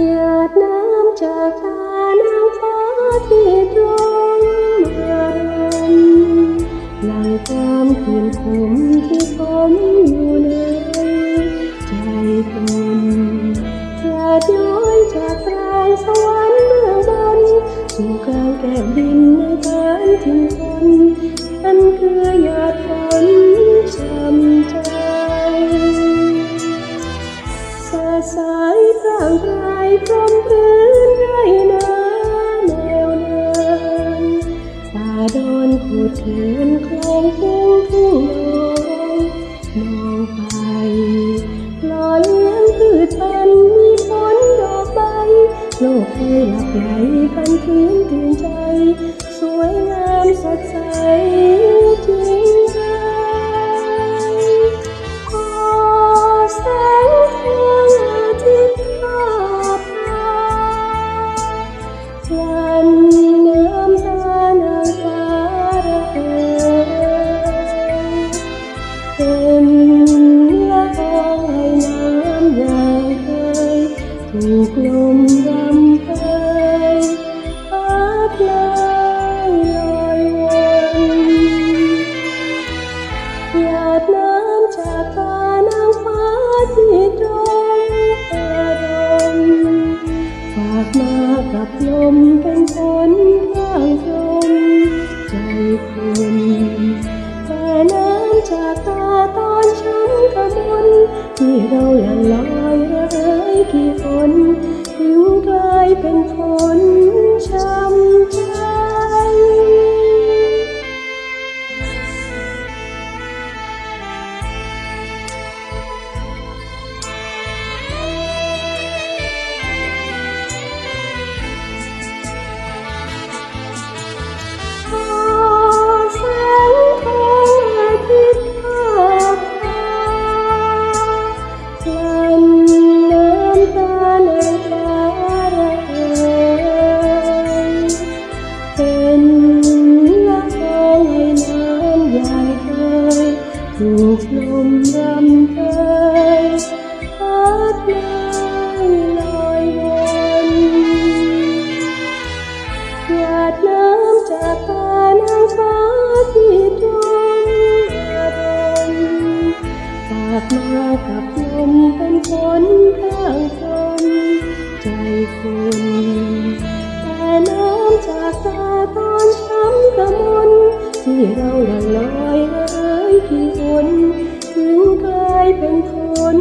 หยาดน้ำจากตานางฟ้าที่ตรงอารมณ์หลังความคืนคมที่ผมอยู่ในใจคนอย่าย้อยจากกลางสวรรค์เบื้องบนสู่กลางแก้มดินในฐานทิ้งคน โลกเคยหลับไหลพันคืนตื่นใจ สวยงามสดใส จากตานางฟ้าที่ตรงอารมณ์ฝากมากับลมเป็นฝนข้างลมใจคุณแต่น้ำจากตาตอนช้ำกระมนที่เราหลั่งลอยระเหยกี่ฝนถึงกลายเป็นฝน ลมรำเพยพัดเลยลอยวนหยาดน้ำจากตานางฟ้าที่ตรงอารมณ์ฝากมากับลมเป็นฝนข้างฝนใจคุณแต่น้ำจากตาตอนช้ำกระมนที่เราหลั่งลอย เอ้ยกี่คนถึงกลายเป็นคน